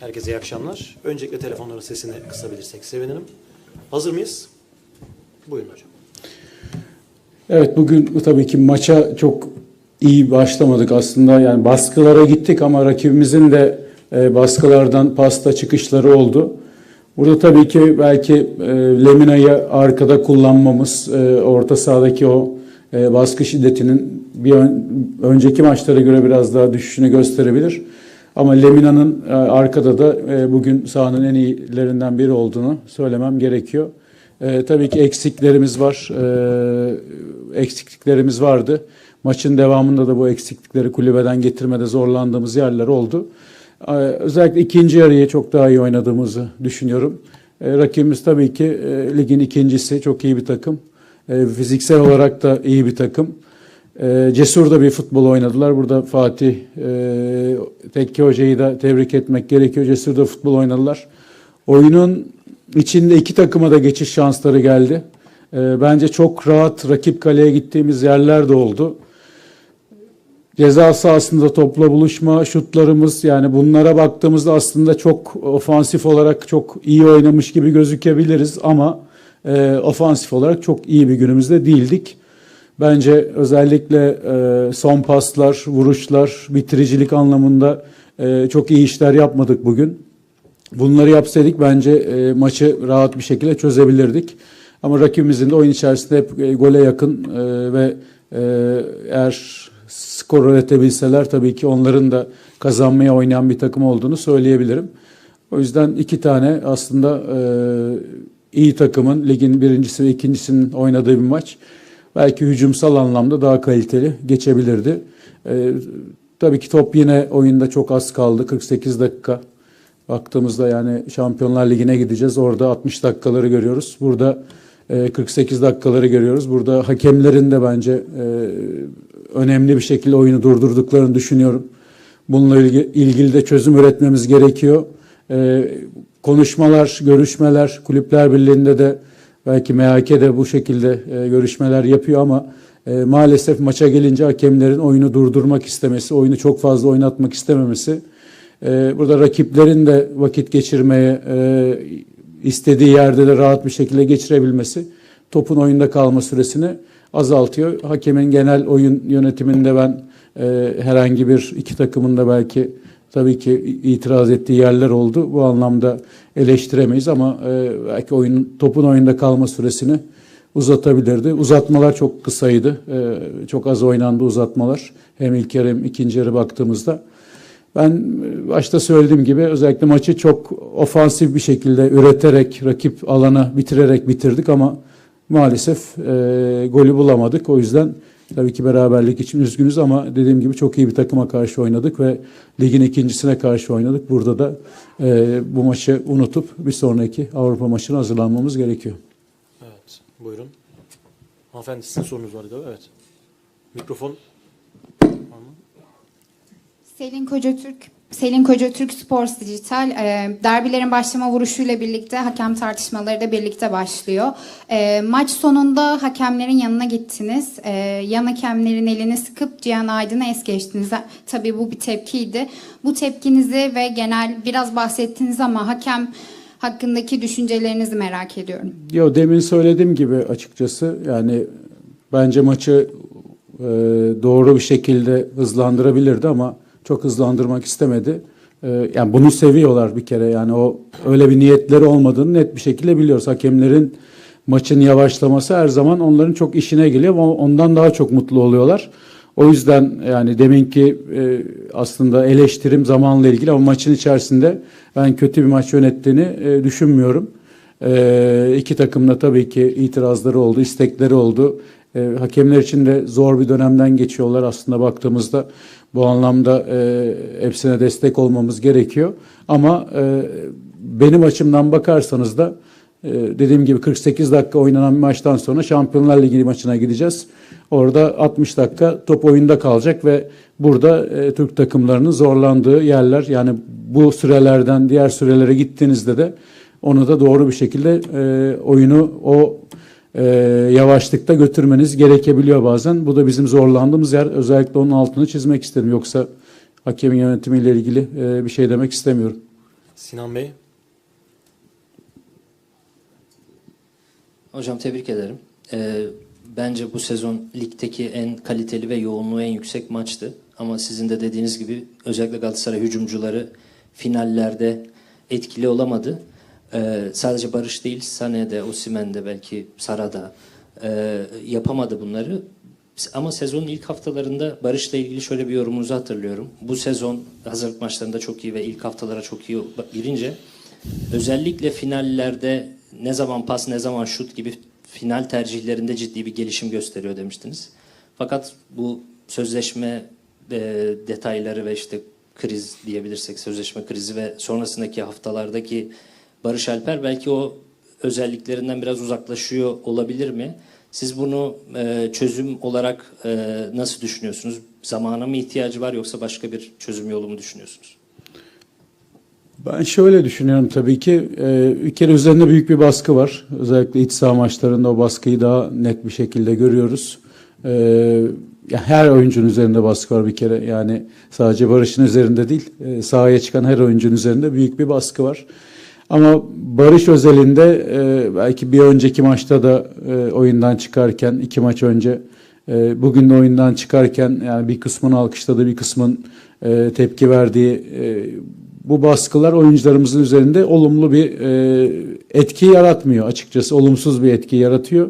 Herkese iyi akşamlar. Öncelikle telefonların sesini kısabilirsek sevinirim. Hazır mıyız? Buyurun hocam. Evet bugün bu tabii ki maça çok iyi başlamadık aslında. Yani baskılara gittik ama rakibimizin de e, baskılardan pasta çıkışları oldu. Burada tabii ki belki e, Lemina'yı arkada kullanmamız, e, orta sahadaki o e, baskı şiddetinin bir ön- önceki maçlara göre biraz daha düşüşünü gösterebilir. Ama Lemina'nın e, arkada da e, bugün sahanın en iyilerinden biri olduğunu söylemem gerekiyor. E, tabii ki eksiklerimiz var. E, eksikliklerimiz vardı. Maçın devamında da bu eksiklikleri kulübeden getirmede zorlandığımız yerler oldu. E, özellikle ikinci yarıyı çok daha iyi oynadığımızı düşünüyorum. E, rakibimiz tabii ki e, ligin ikincisi çok iyi bir takım. E, fiziksel olarak da iyi bir takım. E, cesur da bir futbol oynadılar. Burada Fatih e, Tekke Hoca'yı da tebrik etmek gerekiyor. Cesur da futbol oynadılar. Oyunun içinde iki takıma da geçiş şansları geldi. E, bence çok rahat rakip kaleye gittiğimiz yerler de oldu. Ceza sahasında topla buluşma, şutlarımız yani bunlara baktığımızda aslında çok ofansif olarak çok iyi oynamış gibi gözükebiliriz ama e, ofansif olarak çok iyi bir günümüzde değildik. Bence özellikle e, son paslar, vuruşlar, bitiricilik anlamında e, çok iyi işler yapmadık bugün. Bunları yapsaydık bence e, maçı rahat bir şekilde çözebilirdik. Ama rakibimizin de oyun içerisinde hep e, gole yakın e, ve e, eğer skor üretebilseler tabii ki onların da kazanmaya oynayan bir takım olduğunu söyleyebilirim. O yüzden iki tane aslında e, iyi takımın ligin birincisi ve ikincisinin oynadığı bir maç. Belki hücumsal anlamda daha kaliteli geçebilirdi. E, tabii ki top yine oyunda çok az kaldı. 48 dakika. Baktığımızda yani Şampiyonlar Ligi'ne gideceğiz. Orada 60 dakikaları görüyoruz. Burada e, 48 dakikaları görüyoruz. Burada hakemlerin de bence e, önemli bir şekilde oyunu durdurduklarını düşünüyorum. Bununla ilgi- ilgili de çözüm üretmemiz gerekiyor. E, konuşmalar, görüşmeler, Kulüpler Birliği'nde de belki MHK de bu şekilde e, görüşmeler yapıyor ama e, maalesef maça gelince hakemlerin oyunu durdurmak istemesi, oyunu çok fazla oynatmak istememesi, e, burada rakiplerin de vakit geçirmeye e, istediği yerde de rahat bir şekilde geçirebilmesi topun oyunda kalma süresini azaltıyor. Hakemin genel oyun yönetiminde ben e, herhangi bir iki takımın da belki tabii ki itiraz ettiği yerler oldu. Bu anlamda eleştiremeyiz ama e, belki oyun topun oyunda kalma süresini uzatabilirdi. Uzatmalar çok kısaydı. E, çok az oynandı uzatmalar. Hem ilk yarı hem ikinci yarı baktığımızda. Ben e, başta söylediğim gibi özellikle maçı çok ofansif bir şekilde üreterek, rakip alanı bitirerek bitirdik ama maalesef e, golü bulamadık. O yüzden tabii ki beraberlik için üzgünüz ama dediğim gibi çok iyi bir takıma karşı oynadık ve ligin ikincisine karşı oynadık. Burada da e, bu maçı unutup bir sonraki Avrupa maçına hazırlanmamız gerekiyor. Evet, buyurun. Hanımefendi sizin sorunuz var galiba. Evet. Mikrofon. Selin Kocatürk, Selin Kocatürk Sports Dijital e, derbilerin başlama vuruşuyla birlikte hakem tartışmaları da birlikte başlıyor. E, maç sonunda hakemlerin yanına gittiniz. E, yan hakemlerin elini sıkıp Cihan Aydın'a es geçtiniz. Tabii bu bir tepkiydi. Bu tepkinizi ve genel biraz bahsettiniz ama hakem hakkındaki düşüncelerinizi merak ediyorum. Yo demin söylediğim gibi açıkçası yani bence maçı e, doğru bir şekilde hızlandırabilirdi ama çok hızlandırmak istemedi. E, yani bunu seviyorlar bir kere yani o öyle bir niyetleri olmadığını net bir şekilde biliyoruz. Hakemlerin maçın yavaşlaması her zaman onların çok işine geliyor ondan daha çok mutlu oluyorlar. O yüzden yani deminki e, aslında eleştirim zamanla ilgili ama maçın içerisinde ben kötü bir maç yönettiğini e, düşünmüyorum. E, iki takım da tabii ki itirazları oldu, istekleri oldu. E, hakemler için de zor bir dönemden geçiyorlar aslında baktığımızda. Bu anlamda e, hepsine destek olmamız gerekiyor. Ama e, benim açımdan bakarsanız da ee, dediğim gibi 48 dakika oynanan bir maçtan sonra Şampiyonlar Ligi maçına gideceğiz. Orada 60 dakika top oyunda kalacak ve burada e, Türk takımlarının zorlandığı yerler yani bu sürelerden diğer sürelere gittiğinizde de onu da doğru bir şekilde e, oyunu o e, yavaşlıkta götürmeniz gerekebiliyor bazen. Bu da bizim zorlandığımız yer. Özellikle onun altını çizmek istedim. Yoksa hakemin yönetimiyle ilgili e, bir şey demek istemiyorum. Sinan Bey. Hocam tebrik ederim. Ee, bence bu sezon ligdeki en kaliteli ve yoğunluğu en yüksek maçtı. Ama sizin de dediğiniz gibi özellikle Galatasaray hücumcuları finallerde etkili olamadı. Ee, sadece Barış değil, Sane'de, Osimhen'de belki Sara'da e, yapamadı bunları. Ama sezonun ilk haftalarında Barış'la ilgili şöyle bir yorumunuzu hatırlıyorum. Bu sezon hazırlık maçlarında çok iyi ve ilk haftalara çok iyi girince özellikle finallerde ne zaman pas ne zaman şut gibi final tercihlerinde ciddi bir gelişim gösteriyor demiştiniz. Fakat bu sözleşme e, detayları ve işte kriz diyebilirsek sözleşme krizi ve sonrasındaki haftalardaki Barış Alper belki o özelliklerinden biraz uzaklaşıyor olabilir mi? Siz bunu e, çözüm olarak e, nasıl düşünüyorsunuz? Zamana mı ihtiyacı var yoksa başka bir çözüm yolu mu düşünüyorsunuz? Ben şöyle düşünüyorum tabii ki. Ee, bir kere üzerinde büyük bir baskı var. Özellikle iç saha maçlarında o baskıyı daha net bir şekilde görüyoruz. Ya her oyuncunun üzerinde baskı var bir kere. Yani sadece Barış'ın üzerinde değil, e, sahaya çıkan her oyuncunun üzerinde büyük bir baskı var. Ama Barış özelinde e, belki bir önceki maçta da e, oyundan çıkarken, iki maç önce e, bugün de oyundan çıkarken yani bir kısmını alkışladı, bir kısmın e, tepki verdiği e, bu baskılar oyuncularımızın üzerinde olumlu bir e, etki yaratmıyor açıkçası. Olumsuz bir etki yaratıyor.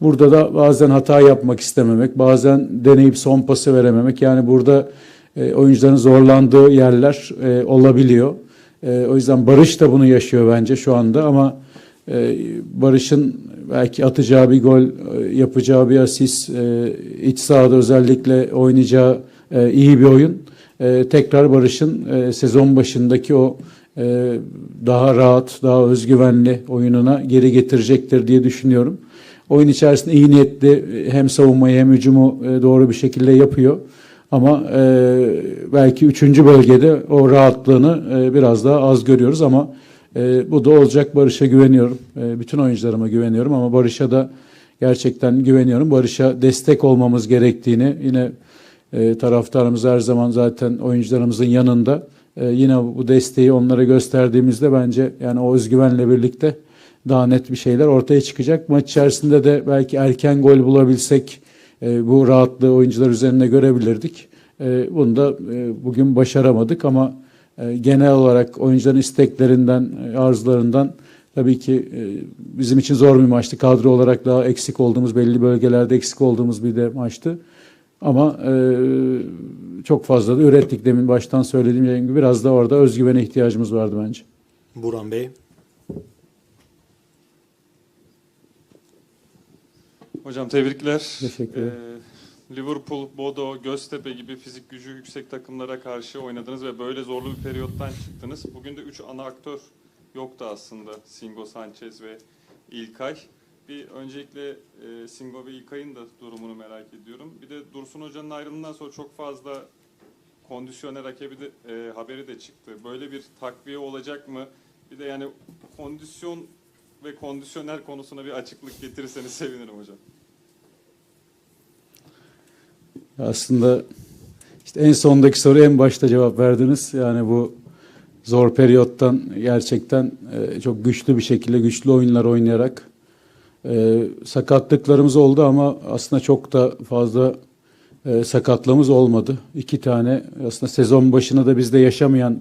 Burada da bazen hata yapmak istememek, bazen deneyip son pası verememek. Yani burada e, oyuncuların zorlandığı yerler e, olabiliyor. E, o yüzden Barış da bunu yaşıyor bence şu anda ama e, Barış'ın belki atacağı bir gol, e, yapacağı bir asist, e, iç sahada özellikle oynayacağı e, iyi bir oyun. E, tekrar Barış'ın e, sezon başındaki o e, daha rahat, daha özgüvenli oyununa geri getirecektir diye düşünüyorum. Oyun içerisinde iyi niyetli e, hem savunmayı hem hücumu e, doğru bir şekilde yapıyor. Ama e, belki üçüncü bölgede o rahatlığını e, biraz daha az görüyoruz ama e, bu da olacak. Barış'a güveniyorum. E, bütün oyuncularıma güveniyorum ama Barış'a da gerçekten güveniyorum. Barış'a destek olmamız gerektiğini yine e, taraftarımız her zaman zaten oyuncularımızın yanında. E, yine bu desteği onlara gösterdiğimizde bence yani o özgüvenle birlikte daha net bir şeyler ortaya çıkacak. Maç içerisinde de belki erken gol bulabilsek e, bu rahatlığı oyuncular üzerinde görebilirdik. E, bunu da e, bugün başaramadık ama e, genel olarak oyuncuların isteklerinden, e, arzularından tabii ki e, bizim için zor bir maçtı. Kadro olarak daha eksik olduğumuz, belli bölgelerde eksik olduğumuz bir de maçtı. Ama e, çok fazla da ürettik demin baştan söylediğim gibi biraz da orada özgüvene ihtiyacımız vardı bence. Buran Bey. Hocam tebrikler. Teşekkür ederim. Ee, Liverpool, Bodo, Göztepe gibi fizik gücü yüksek takımlara karşı oynadınız ve böyle zorlu bir periyottan çıktınız. Bugün de 3 ana aktör yoktu aslında. Singo, Sanchez ve İlkay. Bir öncelikle e, Singo ve İlkay'ın da durumunu merak ediyorum. Bir de Dursun Hoca'nın ayrılığından sonra çok fazla kondisyoner rakibi de, e, haberi de çıktı. Böyle bir takviye olacak mı? Bir de yani kondisyon ve kondisyoner konusuna bir açıklık getirirseniz sevinirim hocam. Aslında işte en sondaki soru en başta cevap verdiniz. Yani bu zor periyottan gerçekten e, çok güçlü bir şekilde güçlü oyunlar oynayarak e, sakatlıklarımız oldu ama aslında çok da fazla e, sakatlığımız olmadı. İki tane aslında sezon başına da bizde yaşamayan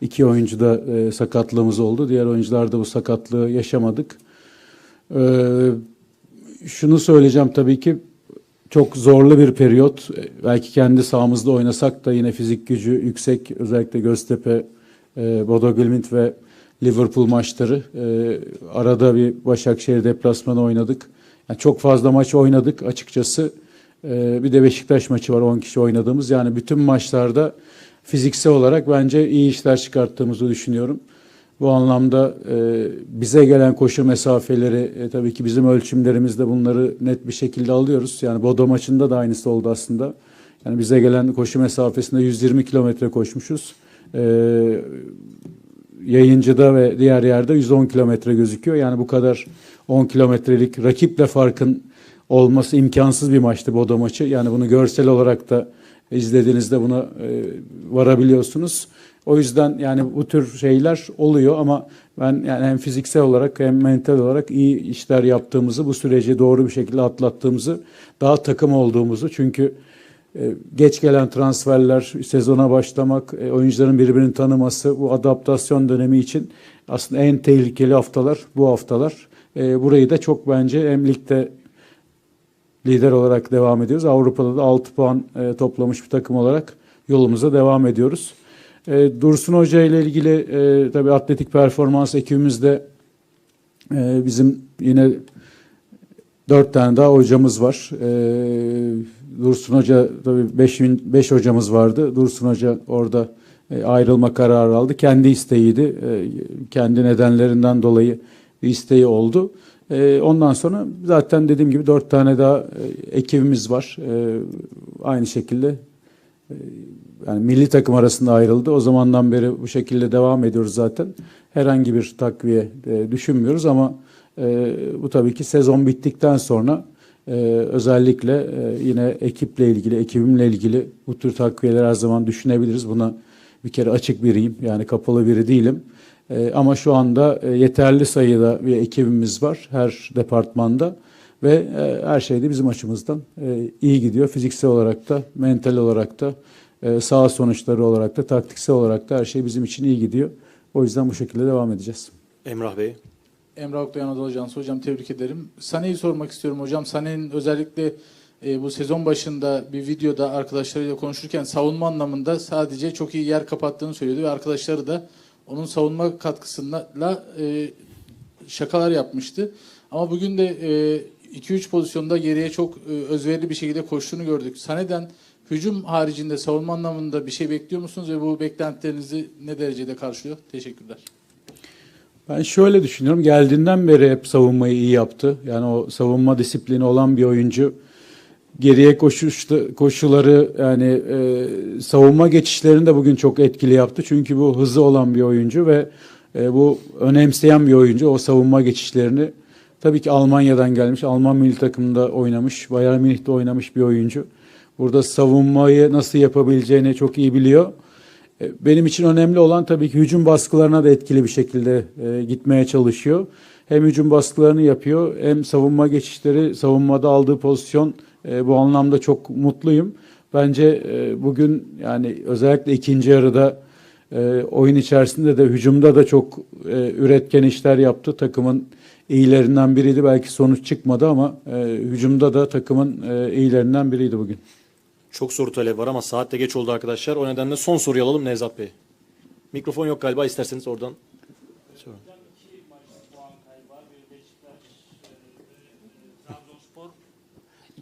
iki oyuncu da e, sakatlığımız oldu. Diğer oyuncularda bu sakatlığı yaşamadık. E, şunu söyleyeceğim tabii ki çok zorlu bir periyot. E, Belki kendi sahamızda oynasak da yine fizik gücü yüksek. Özellikle Göztepe, e, Bodo Glimt ve Liverpool maçları. E, arada bir Başakşehir deplasmanı oynadık. Yani çok fazla maç oynadık açıkçası. E, bir de Beşiktaş maçı var 10 kişi oynadığımız. Yani bütün maçlarda fiziksel olarak bence iyi işler çıkarttığımızı düşünüyorum. Bu anlamda e, bize gelen koşu mesafeleri e, tabii ki bizim ölçümlerimizde bunları net bir şekilde alıyoruz. Yani Bodo maçında da aynısı oldu aslında. Yani bize gelen koşu mesafesinde 120 kilometre koşmuşuz. E, yayıncıda ve diğer yerde 110 kilometre gözüküyor. Yani bu kadar 10 kilometrelik rakiple farkın olması imkansız bir maçtı Bodo maçı. Yani bunu görsel olarak da izlediğinizde buna e, varabiliyorsunuz. O yüzden yani bu tür şeyler oluyor ama ben yani hem fiziksel olarak hem mental olarak iyi işler yaptığımızı, bu süreci doğru bir şekilde atlattığımızı, daha takım olduğumuzu çünkü e, geç gelen transferler, sezona başlamak, e, oyuncuların birbirini tanıması, bu adaptasyon dönemi için aslında en tehlikeli haftalar bu haftalar. E, Burayı da çok bence hem ligde lider olarak devam ediyoruz. Avrupa'da da 6 puan e, toplamış bir takım olarak yolumuza devam ediyoruz. E, Dursun Hoca ile ilgili e, tabii atletik performans ekibimizde e, bizim yine dört tane daha hocamız var. E, Dursun Hoca tabii beş, beş hocamız vardı. Dursun Hoca orada e, ayrılma kararı aldı. Kendi isteğiydi. E, kendi nedenlerinden dolayı bir isteği oldu. E, ondan sonra zaten dediğim gibi dört tane daha e, ekibimiz var. E, aynı şekilde e, yani milli takım arasında ayrıldı. O zamandan beri bu şekilde devam ediyoruz zaten. Herhangi bir takviye e, düşünmüyoruz ama e, bu tabii ki sezon bittikten sonra e, özellikle e, yine ekiple ilgili, ekibimle ilgili bu tür takviyeler her zaman düşünebiliriz. Buna bir kere açık biriyim. Yani kapalı biri değilim. E, ama şu anda e, yeterli sayıda bir ekibimiz var her departmanda ve e, her şey de bizim açımızdan e, iyi gidiyor. Fiziksel olarak da, mental olarak da, e, sağ sonuçları olarak da, taktiksel olarak da her şey bizim için iyi gidiyor. O yüzden bu şekilde devam edeceğiz. Emrah Bey. Emrah Oktayan Anadolu Ajansı. Hocam tebrik ederim. Sane'yi sormak istiyorum hocam. Sane'nin özellikle e, bu sezon başında bir videoda arkadaşlarıyla konuşurken savunma anlamında sadece çok iyi yer kapattığını söylüyordu ve arkadaşları da onun savunma katkısıyla e, şakalar yapmıştı. Ama bugün de e, 2-3 pozisyonda geriye çok e, özverili bir şekilde koştuğunu gördük. Sane'den hücum haricinde savunma anlamında bir şey bekliyor musunuz ve bu beklentilerinizi ne derecede karşılıyor? Teşekkürler. Ben şöyle düşünüyorum. Geldiğinden beri hep savunmayı iyi yaptı. Yani o savunma disiplini olan bir oyuncu. Geriye koşuştu, koşuları yani e, savunma geçişlerini de bugün çok etkili yaptı. Çünkü bu hızı olan bir oyuncu ve e, bu önemseyen bir oyuncu. O savunma geçişlerini tabii ki Almanya'dan gelmiş. Alman milli takımında oynamış. Bayern Münih'te oynamış bir oyuncu. Burada savunmayı nasıl yapabileceğini çok iyi biliyor. E, Benim için önemli olan tabii ki hücum baskılarına da etkili bir şekilde e, gitmeye çalışıyor. Hem hücum baskılarını yapıyor hem savunma geçişleri, savunmada aldığı pozisyon e, bu anlamda çok mutluyum. Bence e, bugün yani özellikle ikinci yarıda e, oyun içerisinde de hücumda da çok e, üretken işler yaptı. Takımın iyilerinden biriydi. Belki sonuç çıkmadı ama e, hücumda da takımın e, iyilerinden biriydi bugün. Çok soru talep var ama saat de geç oldu arkadaşlar. O nedenle son soruyu alalım Nevzat Bey. Mikrofon yok galiba isterseniz oradan.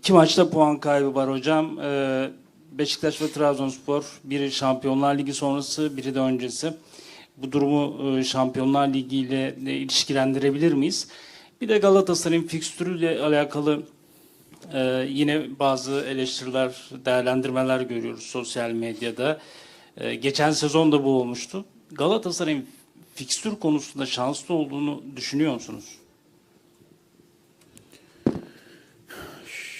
İki maçta puan kaybı var hocam. Ee, Beşiktaş ve Trabzonspor biri Şampiyonlar Ligi sonrası, biri de öncesi. Bu durumu e, Şampiyonlar Ligi ile ilişkilendirebilir miyiz? Bir de Galatasaray'ın fikstürüyle alakalı e, yine bazı eleştiriler, değerlendirmeler görüyoruz sosyal medyada. E, geçen sezon da bu olmuştu. Galatasaray'ın fikstür konusunda şanslı olduğunu düşünüyor musunuz?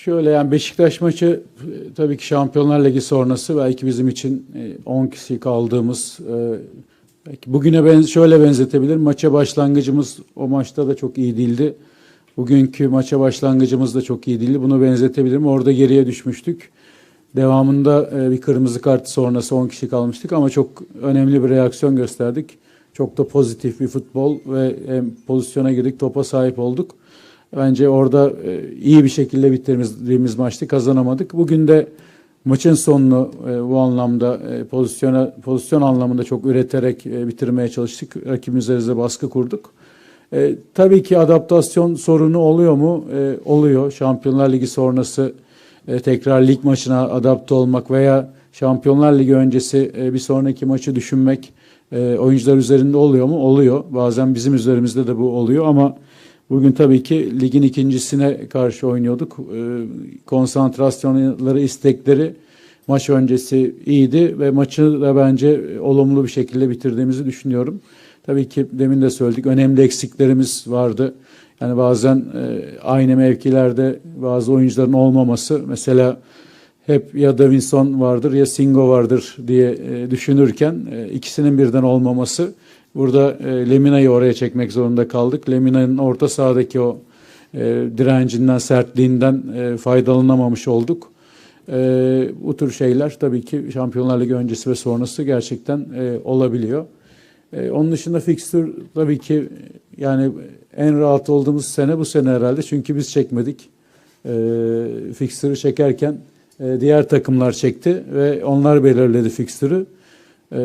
Şöyle yani Beşiktaş maçı e, tabii ki Şampiyonlar Ligi sonrası belki bizim için e, 10 kişi kaldığımız e, belki bugüne ben şöyle benzetebilirim. Maça başlangıcımız o maçta da çok iyi değildi. Bugünkü maça başlangıcımız da çok iyi değildi. Bunu benzetebilirim. Orada geriye düşmüştük. Devamında e, bir kırmızı kart sonrası 10 kişi kalmıştık ama çok önemli bir reaksiyon gösterdik. Çok da pozitif bir futbol ve hem pozisyona girdik, topa sahip olduk. Bence orada e, iyi bir şekilde bitirdiğimiz maçtı, kazanamadık. Bugün de maçın sonunu e, bu anlamda e, pozisyona pozisyon anlamında çok üreterek e, bitirmeye çalıştık. Rakibimiz üzerinde baskı kurduk. E, tabii ki adaptasyon sorunu oluyor mu? E, oluyor. Şampiyonlar Ligi sonrası e, tekrar lig maçına adapte olmak veya Şampiyonlar Ligi öncesi e, bir sonraki maçı düşünmek e, oyuncular üzerinde oluyor mu? Oluyor. Bazen bizim üzerimizde de bu oluyor ama bugün tabii ki ligin ikincisine karşı oynuyorduk. E, konsantrasyonları, istekleri maç öncesi iyiydi ve maçı da bence olumlu bir şekilde bitirdiğimizi düşünüyorum. Tabii ki demin de söyledik önemli eksiklerimiz vardı. Yani bazen e, aynı mevkilerde bazı oyuncuların olmaması mesela hep ya Davinson vardır ya Singo vardır diye e, düşünürken e, ikisinin birden olmaması burada e, Lemina'yı oraya çekmek zorunda kaldık. Lemina'nın orta sahadaki o e, direncinden, sertliğinden e, faydalanamamış olduk. E, bu tür şeyler tabii ki Şampiyonlar Ligi öncesi ve sonrası gerçekten e, olabiliyor. E, onun dışında fikstür tabii ki yani en rahat olduğumuz sene bu sene herhalde çünkü biz çekmedik. E, fikstürü çekerken e, diğer takımlar çekti ve onlar belirledi fikstürü. E,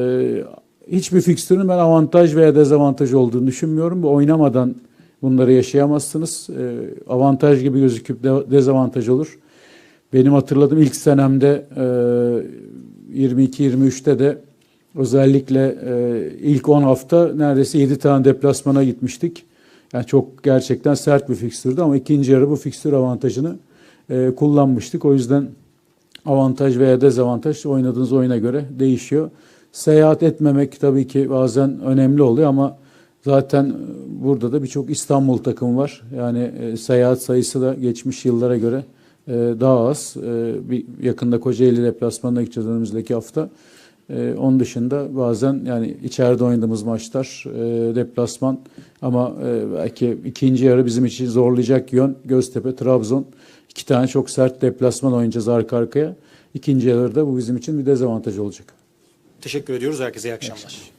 hiçbir fikstürün ben avantaj veya dezavantaj olduğunu düşünmüyorum. Bu oynamadan bunları yaşayamazsınız. E, avantaj gibi gözüküp de, dezavantaj olur. Benim hatırladığım ilk senemde e, 22-23'te de özellikle e, ilk 10 hafta neredeyse 7 tane deplasmana gitmiştik. Yani çok gerçekten sert bir fikstürdü ama ikinci yarı bu fikstür avantajını e, kullanmıştık. O yüzden avantaj veya dezavantaj oynadığınız oyuna göre değişiyor. Seyahat etmemek tabii ki bazen önemli oluyor ama zaten burada da birçok İstanbul takımı var. Yani e, seyahat sayısı da geçmiş yıllara göre e, daha az. E, bir yakında Kocaeli deplasmanına gideceğiz önümüzdeki hafta. E, onun dışında bazen yani içeride oynadığımız maçlar e, deplasman ama belki ikinci yarı bizim için zorlayacak yön Göztepe, Trabzon. iki tane çok sert deplasman oynayacağız arka arkaya. İkinci yarıda bu bizim için bir dezavantaj olacak. Teşekkür ediyoruz. Herkese iyi akşamlar.